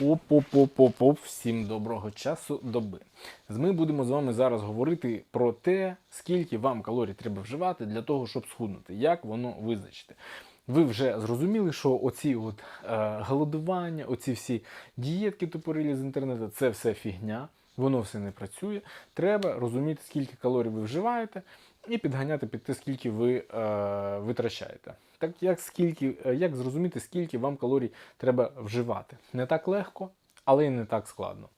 Оп-оп-оп-оп-оп, всім доброго часу доби. Ми будемо з вами зараз говорити про те, скільки вам калорій треба вживати для того, щоб схуднути, як воно визначити. Ви вже зрозуміли, що оці от, е, голодування, оці всі дієтки тупорилі з інтернету, це все фігня, воно все не працює. Треба розуміти, скільки калорій ви вживаєте, і підганяти під те, скільки ви е, витрачаєте. Так як, скільки, е, як зрозуміти, скільки вам калорій треба вживати? Не так легко, але й не так складно.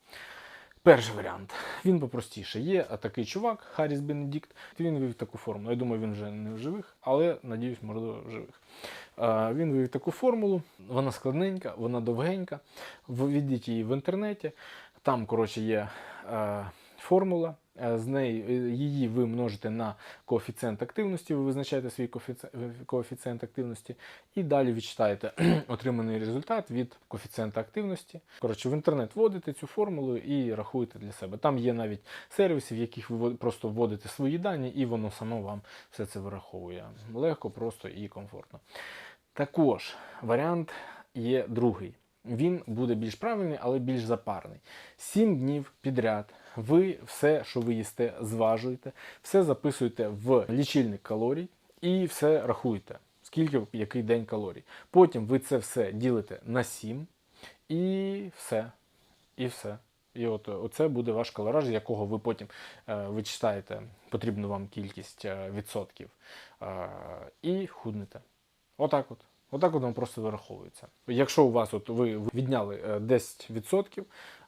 Перший варіант. Він попростіше. Є такий чувак, Харріс Бенедікт. Він вивів таку формулу. Я думаю, він вже не в живих, але надіюсь, можливо, в живих. Е, Він вивів таку формулу. Вона складненька, вона довгенька. Введіть її в інтернеті. Там, коротше, є е, формула. Е, З неї е, її ви множите на коефіцієнт активності, ви визначаєте свій е, коефіцієнт активності, і далі відчитаєте отриманий результат від коефіцієнта активності. Коротше, в інтернет вводите цю формулу і рахуєте для себе. Там є навіть сервіси, в яких ви просто вводите свої дані, і воно само вам все це вираховує. Легко, просто і комфортно. Також варіант є другий. Він буде більш правильний, але більш запарний. Сім днів підряд ви все, що ви їсте, зважуєте, все записуєте в лічильник калорій і все рахуєте, скільки в який день калорій. Потім ви це все ділите на 7 і все. І все. І от оце буде ваш калораж, з якого ви потім е, вичитаєте потрібну вам кількість е, відсотків е, і худнете. Отак от. Отак от воно просто вираховується. Якщо у вас от ви відняли е, 10%,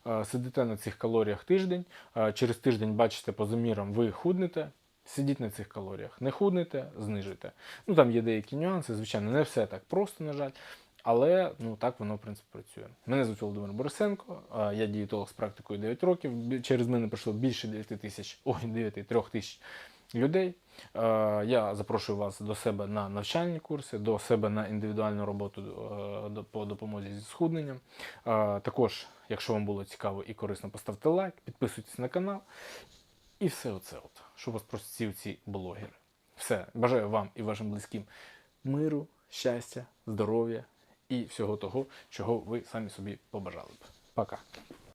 е, сидите на цих калоріях тиждень, е, через тиждень бачите по замірам, ви худнете, сидіть на цих калоріях. Не худнете, знижите. Ну там є деякі нюанси, звичайно, не все так просто, на жаль. Але ну так воно в принципі працює. Мене звуть Володимир Борисенко, е, я дієтолог з практикою 9 років. Через мене пройшло більше 9 тисяч, ой, 9, 3 тисяч людей. Е, Я запрошую вас до себе на навчальні курси, до себе на індивідуальну роботу е, по допомозі зі схудненням. Е, Також, якщо вам було цікаво і корисно, поставте лайк, підписуйтесь на канал. І все оце, от, що вас просять ці, ці блогери. Все, бажаю вам і вашим близьким миру, щастя, здоров'я і всього того, чого ви самі собі побажали б. Пока.